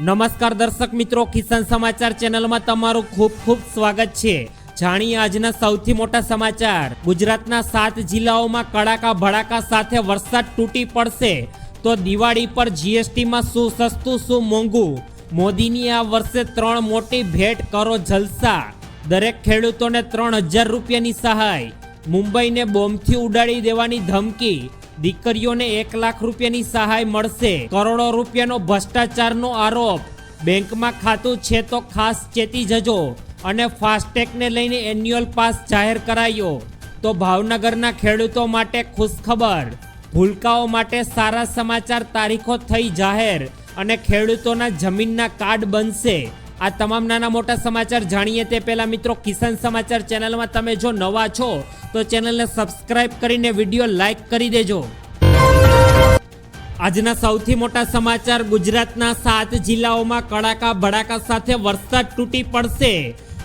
નમસ્કાર દર્શક મિત્રો, કિસાન સમાચાર ચેનલમાં તમારું ખૂબ ખૂબ સ્વાગત છે. જાણીએ આજના સૌથી મોટા સમાચાર. ગુજરાતના સાત જિલ્લાઓમાં કડાકા ભડાકા સાથે વરસાદ તૂટી પડશે. તો દિવાળી પર જીએસટીમાં શું સસ્તું, શું મોંઘું? મોદીની આ વર્ષે ત્રણ મોટી ભેટ કરો જલસા. દરેક ખેડૂતોને ત્રણ હજાર રૂપિયાની સહાય. મુંબઈને બોમ્બથી ઉડાડી દેવાની ધમકી. દીકરીઓને એક લાખ રૂપિયાની સહાય મળશે. કરોડો રૂપિયાનો ભ્રષ્ટાચારનો આરોપ. બેંકમાં ખાતું છે તો ખાસ ચેતી જજો અને ફાસ્ટેગને લઈને એન્યુઅલ પાસ જાહેર કરાયો. તો ભાવનગરના ખેડૂતો માટે ખુશખબર. ભૂલકાઓ માટે સારા સમાચાર તારીખો થઈ જાહેર અને ખેડૂતોના જમીનના કાર્ડ બનશે. આ તમામ નાના મોટા સમાચાર જાણીએ તે પહેલા મિત્રો કિસાન સમાચાર ચેનલમાં તમે જો નવા છો, તો ચેનલને સબસ્ક્રાઇબ કરીને વીડિયો લાઈક કરી દેજો. આજના સૌથી મોટા સમાચાર ગુજરાતના સાત જિલ્લાઓમાં કડાકા ભડાકા સાથે વરસાદ તૂટી પડશે.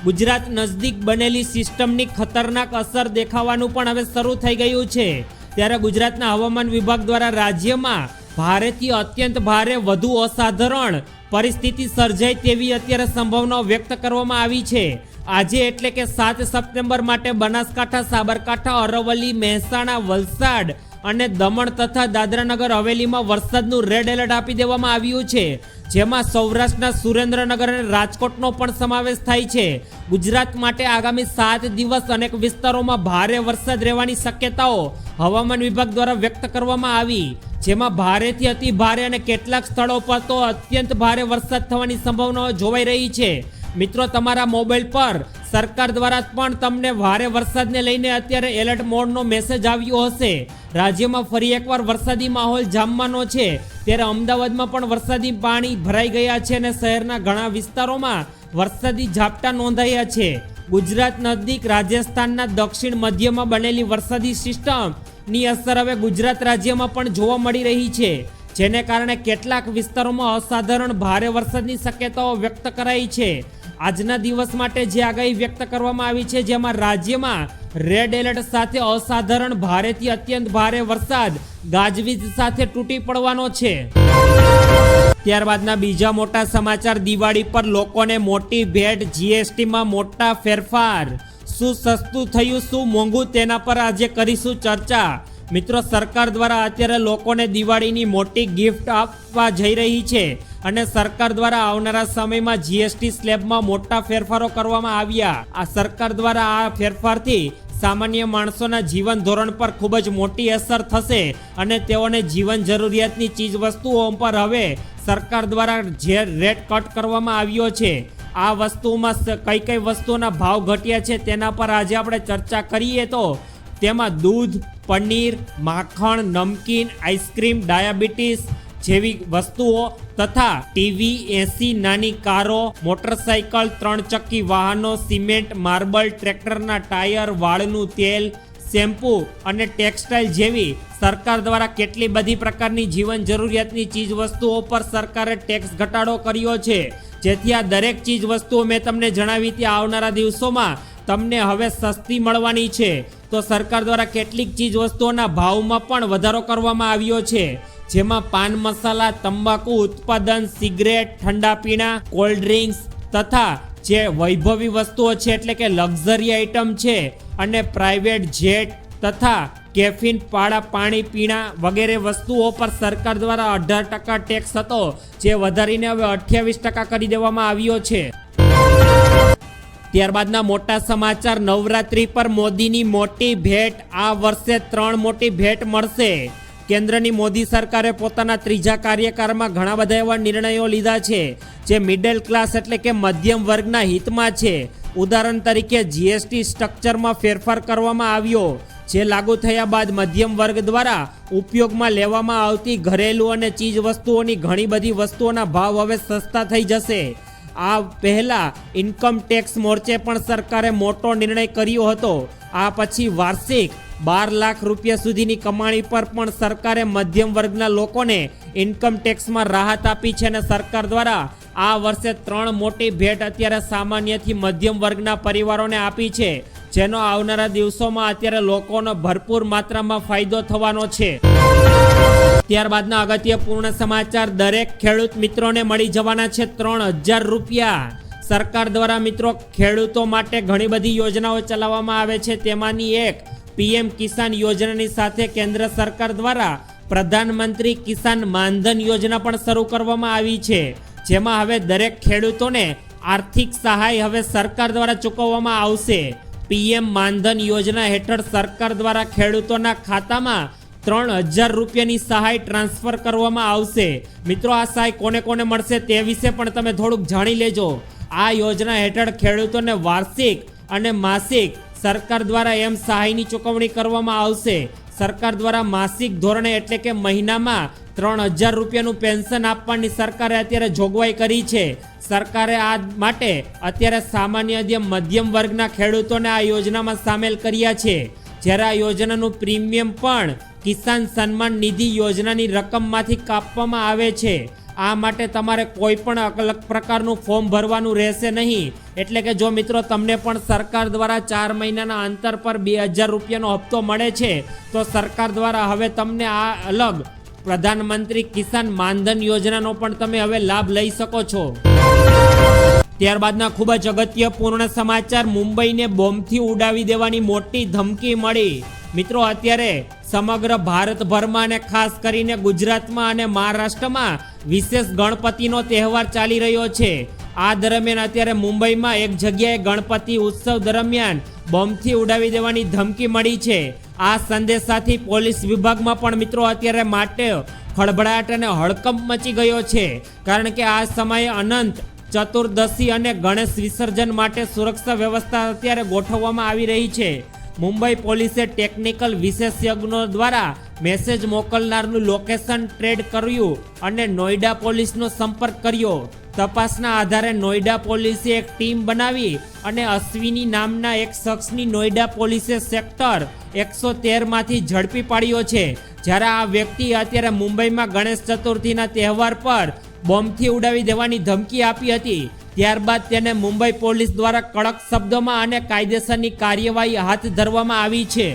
ગુજરાત નજદીક બનેલી સિસ્ટમની ખતરનાક અસર દેખાવાનું પણ હવે શરૂ થઈ ગયું છે. ત્યારે ગુજરાતના હવામાન વિભાગ દ્વારા રાજ્યમાં ભારેથી અત્યંત ભારે વધુ અસાધારણ પરિસ્થિતિ સર્જાય તેવી અત્યારે સંભાવનાઓ વ્યક્ત કરવામાં આવી છે. આજે એટલે કે સાત સપ્ટેમ્બર માટે બનાસકાંઠા, સાબરકાંઠા, અરવલ્લી, મહેસાણા, વલસાડ અને દમણ તથા દાદરાનગર હવેલીમાં વરસાદનું રેડ એલર્ટ આપી દેવામાં આવ્યું છે. જેમાં સૌરાષ્ટ્રના સુરેન્દ્રનગર અને રાજકોટનો પણ સમાવેશ થાય છે. ગુજરાત માટે આગામી સાત દિવસ અનેક વિસ્તારોમાં ભારે વરસાદ રહેવાની શક્યતાઓ હવામાન વિભાગ દ્વારા વ્યક્ત કરવામાં આવી. જેમાં ભારેથી અતિ ભારે અને કેટલાક સ્થળો પર તો અત્યંત ભારે વરસાદ થવાની સંભાવનાઓ જોવાઈ રહી છે. મિત્રો, તમારા મોબાઈલ પર સરકાર દ્વારા પણ તમને ભારે વરસાદને લઈને અત્યારે એલર્ટ મોડનો મેસેજ આવ્યો હશે. રાજ્યમાં ફરી એકવાર વરસાદી માહોલ જામવાનો છે. ત્યારે અમદાવાદમાં પણ વરસાદી પાણી ભરાઈ ગયા છે અને શહેરના ઘણા વિસ્તારોમાં વરસાદી ઝાપટા નોંધાયા છે. ગુજરાત નજીક રાજસ્થાનના દક્ષિણ મધ્યમાં બનેલી વરસાદી સિસ્ટમ ની અસર હવે ગુજરાત રાજ્યમાં પણ જોવા મળી રહી છે, જેને કારણે કેટલાક વિસ્તારોમાં અસાધારણ ભારે વરસાદની શક્યતાઓ વ્યક્ત કરાઈ છે. આજના દિવસ માટે જે આગાહી વ્યક્ત કરવામાં આવી છે, જેમાં રાજ્યમાં રેડ એલર્ટ સાથે અસાધારણ ભારેથી અત્યંત ભારે વરસાદ ગાજવીજ સાથે તૂટી પડવાનો છે. ત્યારબાદના બીજા મોટા સમાચાર, દિવાળી પર લોકોને મોટી ભેટ, જીએસટીમાં મોટા ફેરફાર. શું સસ્તું થયું, શું મોંઘું તેના પર આજે કરીશું ચર્ચા. મિત્રો, સરકાર દ્વારા અત્યારે લોકોને દિવાળીની મોટી ગિફ્ટ આપવા જઈ રહી છે અને સરકાર દ્વારા આવનારા સમયમાં જીએસટી સ્લેબમાં મોટા ફેરફારો કરવામાં આવ્યા. આ સરકાર દ્વારા આ ફેરફારથી સામાન્ય માણસોના જીવન ધોરણ પર ખૂબ જ મોટી અસર થશે અને તેઓને જીવન જરૂરિયાતની ચીજ વસ્તુઓ પર હવે સરકાર દ્વારા જે રેટ કટ કરવામાં આવ્યો છે આ વસ્તુમાં કઈ કઈ વસ્તુઓના ભાવ ઘટ્યા છે તેના પર આજે આપણે ચર્ચા કરીએ તો તેમાં દૂધ, પનીર, માખણ, નમકીન, આઈસ્ક્રીમ, ડાયાબિટીસ જેવી વસ્તુઓ તથા ટીવી, એસી, નાની કારો મોટરસાઇકલ ત્રણ ચક્કી વાહનો, સિમેન્ટ, માર્બલ, ટ્રેક્ટરના ટાયર, વાળનું તેલ શેમ્પૂ અને ટેક્સટાઇલ જેવી સરકાર દ્વારા કેટલી બધી પ્રકારની જીવન જરૂરિયાતની ચીજ વસ્તુઓ પર સરકારે ટેક્સ ઘટાડો કર્યો છે? જેથી આ દરેક ચીજ વસ્તુઓ મેં તમને જણાવી ત્યાં આવનારા દિવસોમાં તમને હવે સસ્તી મળવાની છે. તો સરકાર દ્વારા કેટલીક ચીજ વસ્તુઓના ભાવમાં પણ વધારો કરવામાં આવ્યો છે. જેમાં પાન મસાલા, તંબાકુ ઉત્પાદન, સિગરેટ, ઠંડા પીણા, કોલ્ડ ડ્રિંક્સ તથા જે વૈભવી વસ્તુઓ છે એટલે કે લક્ઝરી આઇટમ છે અને પ્રાઇવેટ જેટ તથા કેફીન, પાળા, પાણી, પીણા વગેરે વસ્તુઓ પર સરકાર દ્વારા અઢાર ટકા ટેક્સ હતો, જે વધારીને હવે અઠ્યાવીસ ટકા કરી દેવામાં આવ્યો છે. ત્યારબાદના મોટા સમાચાર, નવરાત્રી પર મોદીની મોટી ભેટ, આ વર્ષે ત્રણ મોટી ભેટ મળશે. કેન્દ્રની મોદી સરકારે પોતાના ત્રીજા કાર્યકાળમાં ઘણા બધા એવા નિર્ણયો લીધા છે, જે મિડલ ક્લાસ એટલે કે મધ્યમ વર્ગના હિતમાં છે. ઉદાહરણ તરીકે જીએસટી સ્ટ્રક્ચરમાં ફેરફાર કરવામાં આવ્યો, જે લાગુ થયા બાદ મધ્યમ વર્ગ દ્વારા ઉપયોગમાં લેવામાં આવતી ઘરેલું અને ચીજ વસ્તુઓની ઘણી બધી વસ્તુઓના ભાવ હવે સસ્તા થઈ જશે. આ પહેલા ઇન્કમ ટેક્સ મોરચે પણ સરકારે મોટો નિર્ણય કર્યો હતો. આ પછી વાર્ષિક બાર લાખ રૂપિયા સુધીની કમાણી પર પણ સરકારે મધ્યમ વર્ગના લોકોને ઇન્કમ ટેક્સમાં રાહત આપી છે અને સરકાર દ્વારા આ વર્ષે ત્રણ મોટી ભેટ અત્યારે સામાન્યથી મધ્યમ વર્ગના પરિવારોને આપી છે, જેનો આવનારા દિવસોમાં અત્યારે લોકોનો ભરપૂર માત્રામાં ફાયદો થવાનો છે. ત્યારબાદના અગત્યપૂર્ણ સમાચાર, દરેક ખેડૂત મિત્રોને મળી જવાના છે ત્રણ હજાર રૂપિયા. સરકાર દ્વારા મિત્રો ખેડૂતો માટે ઘણી બધી યોજનાઓ ચલાવવામાં આવે છે, તેમાંની એક પીએમ કિસાન યોજનાની સાથે કેન્દ્ર સરકાર દ્વારા પ્રધાનમંત્રી કિસાન માનધન યોજના પણ શરૂ કરવામાં આવી છે. જેમાં હવે દરેક ખેડૂતોને આર્થિક સહાય હવે સરકાર દ્વારા ચૂકવવામાં આવશે. પીએમ માનધન યોજના હેઠળ સરકાર દ્વારા ખેડૂતોના ખાતામાં ત્રણ હજાર રૂપિયાની સહાય ટ્રાન્સફર કરવામાં આવશે. મિત્રો, આ સહાય કોને કોને મળશે તે વિશે પણ તમે થોડુંક જાણી લેજો. આ યોજના હેઠળ ખેડૂતોને વાર્ષિક અને માસિક સરકાર દ્વારા એમ સહાયની ચૂકવણી કરવામાં આવશે. સરકાર દ્વારા માસિક ધોરણે એટલે કે મહિનામાં ત્રણ હજાર રૂપિયાનું પેન્શન આપવાની સરકારે અત્યારે જોગવાઈ કરી છે. સરકારે આ માટે અત્યારે સામાન્ય મધ્યમ વર્ગના ખેડૂતોને આ યોજનામાં સામેલ કર્યા છે. જ્યારે આ યોજનાનું પ્રીમિયમ પણ કિસાન સન્માન નિધિ યોજનાની રકમમાંથી કાપવામાં આવે છે. આ માટે તમારે કોઈ પણ અલગ પ્રકારનું ફોર્મ ભરવાનું રહેશે નહીં. એટલે કે જો મિત્રો તમને પણ સરકાર દ્વારા ચાર મહિનાના અંતર પર બે હજાર રૂપિયાનો હપ્તો મળે છે, તો સરકાર દ્વારા હવે તમને આ અલગ પ્રધાનમંત્રી કિસાન માનધન યોજનાનો પણ તમે હવે લાભ લઈ શકો છો. ત્યારબાદના ખૂબ જ અગત્યપૂર્ણ સમાચાર, મુંબઈને બોમ્બથી ઉડાવી દેવાની મોટી ધમકી મળી. મિત્રો, અત્યારે સમગ્ર ભારતભરમાં અને ખાસ કરીને ગુજરાતમાં અને મહારાષ્ટ્રમાં વિશેષ ગણપતિનો તહેવાર ચાલી રહ્યો છે. આ દરમિયાન અત્યારે મુંબઈમાં એક જગ્યાએ ગણપતિ ઉત્સવ દરમિયાન બોમ્બથી ઉડાવી દેવાની ધમકી મળી છે. આ સંદેશાથી પોલીસ વિભાગમાં પણ મિત્રો અત્યારે માટે ખળભળાટ અને હડકંપ મચી ગયો છે. કારણ કે આ સમયે અનંત, ચતુર્દશી અને ગણેશ વિસર્જન માટે સુરક્ષા વ્યવસ્થા અત્યારે ગોઠવવામાં આવી રહી છે. મુંબઈ પોલીસે ટેકનિકલ વિશેષજ્ઞો દ્વારા મેસેજ મોકલનારનું લોકેશન ટ્રેડ કર્યું અને નોઈડા પોલીસનો સંપર્ક કર્યો. તપાસના આધારે નોઈડા પોલીસે એક ટીમ બનાવી અને અશ્વિની નામના એક શખ્સની નોઈડા પોલીસે સેક્ટર એકસો તેરમાંથી ઝડપી પાડ્યો છે. જ્યારે આ વ્યક્તિ અત્યારે મુંબઈમાં ગણેશ ચતુર્થીના તહેવાર પર બોમ્બથી ઉડાવી દેવાની ધમકી આપી હતી. ત્યારબાદ તેને મુંબઈ પોલીસ દ્વારા કડક શબ્દોમાં અને કાયદેસરની કાર્યવાહી હાથ ધરવામાં આવી છે.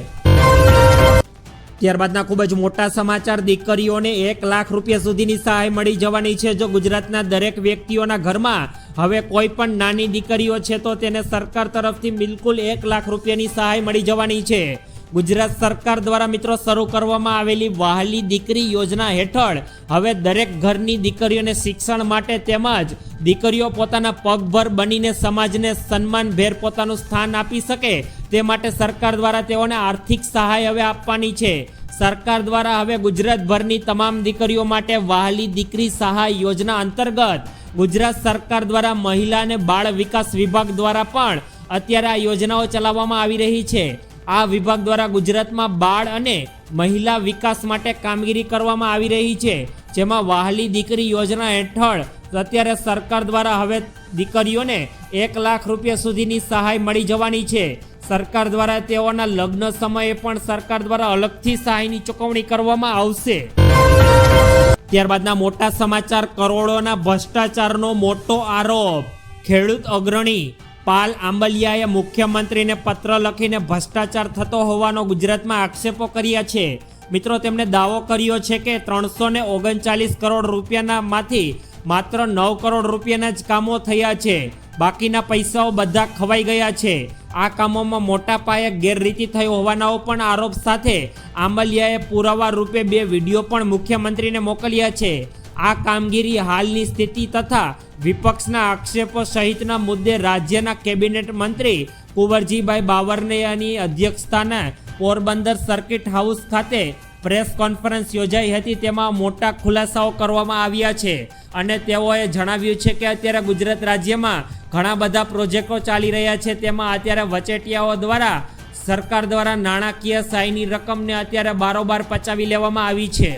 ત્યારબાદના ખૂબ જ મોટા સમાચાર, દીકરીઓને એક લાખ રૂપિયા સુધીની સહાય મળી જવાની છે. જો ગુજરાતના દરેક વ્યક્તિઓના ઘરમાં હવે કોઈ પણ નાની દીકરીઓ છે તો તેને સરકાર તરફથી બિલકુલ એક લાખ રૂપિયાની સહાય મળી જવાની છે. ગુજરાત સરકાર દ્વારા મિત્રો શરૂ કરવામાં આવેલી વહાલી દીકરી યોજના હેઠળ હવે દરેક ઘરની દીકરીઓને શિક્ષણ માટે તેમજ દીકરીઓ પોતાના પગભર બનીને સમાજને સન્માનભેર પોતાનું સ્થાન આપી શકે તે માટે સરકાર દ્વારા તેઓને આર્થિક સહાય હવે આપવાની છે. સરકાર દ્વારા હવે ગુજરાતભરની તમામ દીકરીઓ માટે વહાલી દીકરી સહાય યોજના અંતર્ગત ગુજરાત સરકાર દ્વારા મહિલા અને બાળ વિકાસ વિભાગ દ્વારા પણ અત્યારે આ યોજનાઓ ચલાવવામાં આવી રહી છે. આ વિભાગ દ્વારા ગુજરાતમાં બાળ અને મહિલા વિકાસ માટે કામગીરી કરવામાં આવી રહી છે, જેમાં વાહલી દીકરી યોજના હેઠળ અત્યારે સરકાર દ્વારા હવે દીકરીઓને એક લાખ રૂપિયા સુધીની સહાય મળી જવાની છે. સરકાર દ્વારા તેઓના લગ્ન સમયે પણ સરકાર દ્વારા અલગથી સહાયની ચૂકવણી કરવામાં આવશે. ત્યારબાદના મોટા સમાચાર, કરોડોના ભ્રષ્ટાચારનો મોટો આરોપ, ખેડૂત અગ્રણી પાલ આંબલિયાએ મુખ્યમંત્રીને પત્ર લખીને ભ્રષ્ટાચાર થતો હોવાનો ગુજરાતમાં આક્ષેપો કર્યા છે. મિત્રો, તેમણે દાવો કર્યો છે કે ત્રણસો ને ઓગણચાલીસ કરોડ રૂપિયાનામાંથી માત્ર નવ કરોડ રૂપિયાના જ કામો થયા છે. બાકીના પૈસાઓ બધા ખવાઈ ગયા છે. આ કામોમાં મોટા પાયે ગેરરીતિ થયો હોવાના પણ આરોપ સાથે આંબલિયાએ પુરાવા રૂપે બે વીડિયો પણ મુખ્યમંત્રીને મોકલ્યા છે. આ કામગીરી હાલની સ્થિતિ તથા વિપક્ષના આક્ષેપો સહિતના મુદ્દે રાજ્યના કેબિનેટ મંત્રી કુંવરજીભાઈ બાવરનેયાની અધ્યક્ષતાના પોરબંદર સર્કિટ હાઉસ ખાતે પ્રેસ કોન્ફરન્સ યોજાઈ હતી. તેમાં મોટા ખુલાસાઓ કરવામાં આવ્યા છે અને તેઓએ જણાવ્યું છે કે અત્યારે ગુજરાત રાજ્યમાં ઘણા બધા પ્રોજેક્ટો ચાલી રહ્યા છે. તેમાં અત્યારે વચેટિયાઓ દ્વારા સરકાર દ્વારા નાણાકીય સહાયની રકમને અત્યારે બારોબાર પચાવી લેવામાં આવી છે.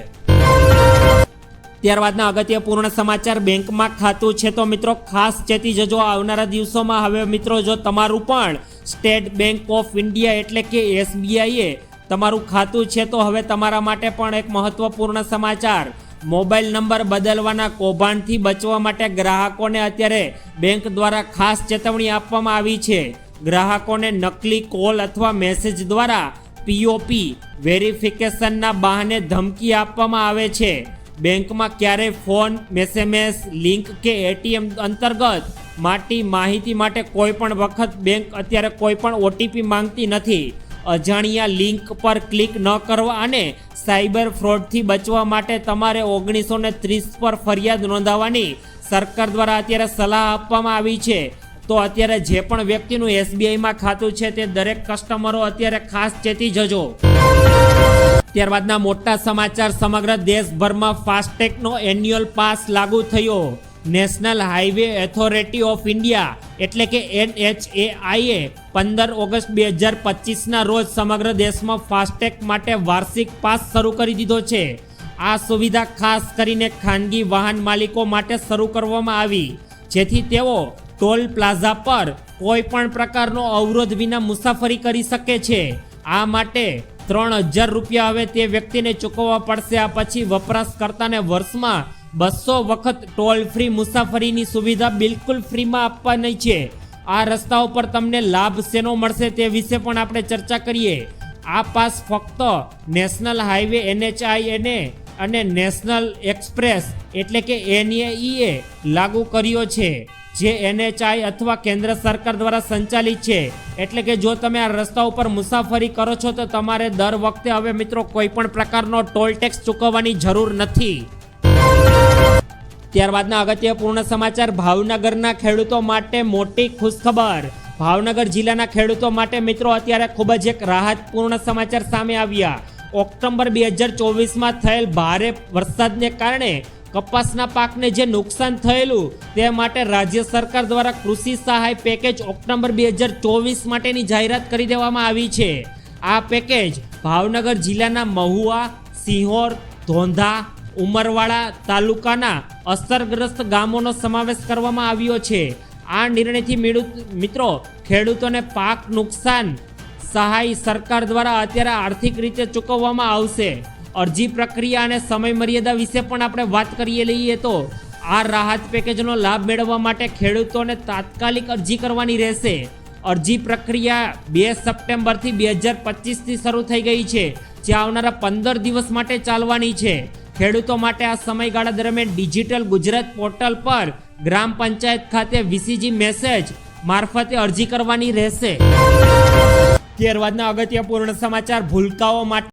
ત્યારબાદના અગત્યપૂર્ણ સમાચાર બેંકમાં ખાતું છે તો મિત્રો ખાસ ચેતી જજો આવનારા દિવસોમાં હવે મિત્રો જો તમારું પણ સ્ટેટ બેંક ઓફ ઇન્ડિયા એટલે કે એસબીઆઈએ તમારું ખાતું છે તો હવે તમારા માટે પણ એક મહત્વપૂર્ણ સમાચાર. મોબાઈલ નંબર બદલવાના કૌભાંડથી બચવા માટે ગ્રાહકોને અત્યારે બેંક દ્વારા ખાસ ચેતવણી આપવામાં આવી છે. ગ્રાહકોને નકલી કોલ અથવા મેસેજ દ્વારા પીઓપી વેરિફિકેશનના બહાને ધમકી આપવામાં આવે છે. બેંકમાં ક્યારેય ફોન, એસએમએસ, લિંક કે એટીએમ અંતર્ગત માટી માહિતી માટે કોઈ પણ વખત બેંક અત્યારે કોઈ પણ ઓટીપી માંગતી નથી. અજાણ્યા લિંક પર ક્લિક ન કરવા અને સાયબર ફ્રોડથી બચવા માટે તમારે ઓગણીસો ને ત્રીસ પર ફરિયાદ નોંધાવવાની સરકાર દ્વારા અત્યારે સલાહ આપવામાં આવી છે. તો અત્યારે જે પણ વ્યક્તિનું એસબીઆઈમાં ખાતું છે તે દરેક કસ્ટમરો અત્યારે ખાસ ચેતી જજો. ત્યારબાદના મોટા સમાચાર સમગ્ર દેશભરમાં ફાસ્ટેગનો એન્યુઅલ પાસ લાગુ થયો. National Highway Authority of India એટલે કે એનએચએઆઈએ પંદર ઓગસ્ટ બે હજાર પચીસના રોજ સમગ્ર દેશમાં ફાસ્ટેગ માટે વાર્ષિક પાસ શરૂ કરી દીધો છે. આ સુવિધા ખાસ કરીને ખાનગી વાહન માલિકો માટે શરૂ કરવામાં આવી. જેથી તેઓ ટોલ પ્લાઝા પર કોઈ પણ પ્રકારનો અવરોધ વિના મુસાફરી કરી શકે છે. આ માટે ત્રણ હજાર રૂપિયા હવે તે વ્યક્તિને ચૂકવવા પડશે. આ પછી વપરાશકર્તાને વર્ષમાં બસો વખત ટોલ ફ્રી મુસાફરીની સુવિધા બિલકુલ ફ્રીમાં આપવાની છે. આ રસ્તાઓ પર તમને લાભ શેનો મળશે તે વિશે પણ આપણે ચર્ચા કરીએ. આ પાસ ફક્ત નેશનલ હાઈવે એનએચઆઈને અને નેશનલ એક્સપ્રેસ એટલે કે એનએઈએ લાગુ કર્યો છે. જે એનએચઆઈ અથવા કેન્દ્ર સરકાર દ્વારા સંચાલિત છે. એટલે કે જો તમે આ રસ્તા ઉપર મુસાફરી કરો છો, તો તમારે દર વખતે હવે મિત્રો કોઈ પણ પ્રકારનો ટોલ ટેક્સ ચૂકવવાની જરૂર નથી. ત્યારબાદના અગત્યપૂર્ણ સમાચાર, ભાવનગરના ખેડૂતો માટે મોટી ખુશખબર. ભાવનગર જિલ્લાના ખેડૂતો માટે મિત્રો અત્યારે ખૂબ જ એક રાહતપૂર્ણ સમાચાર સામે આવ્યા. ઓક્ટોબર બે હજાર ચોવીસમાં થયેલ ભારે વરસાદને કારણે કપાસના પાકને જે નુકસાન થયેલું, તે માટે રાજ્ય સરકાર દ્વારા કૃષિ સહાય પેકેજ ઓક્ટોબર બે હજાર ચોવીસ માટેની જાહેરાત કરી દેવામાં આવી છે. આ પેકેજ ભાવનગર જિલ્લાના મહુવા, સિંહોર, ધોંધા, ઉમરવાડા તાલુકાના અસરગ્રસ્ત ગામોનો સમાવેશ કરવામાં આવ્યો છે. આ નિર્ણયથી મિત્રો, ખેડૂતોને પાક નુકસાન સહાય સરકાર દ્વારા અત્યારે આર્થિક રીતે ચૂકવવામાં આવશે. અરજી પ્રક્રિયા અને સમય મર્યાદા વિશે પણ આપણે વાત કરીએ લઈએ તો આ રાહત પેકેજનો લાભ મેળવવા માટે ખેડૂતોને તાત્કાલિક અરજી કરવાની રહેશે. અરજી પ્રક્રિયા બે સપ્ટેમ્બરથી બે હજાર પચીસથી શરૂ થઈ ગઈ છે, જે આવનારા પંદર દિવસ માટે ચાલવાની છે. ખેડૂતો માટે આ સમયગાળા દરમિયાન ડિજિટલ ગુજરાત પોર્ટલ પર ગ્રામ પંચાયત ખાતે વીસીજી મેસેજ મારફતે અરજી કરવાની રહેશે. ત્યારબાદના અગત્યપૂર્ણ સમાચાર, ભૂલકાઓ માટે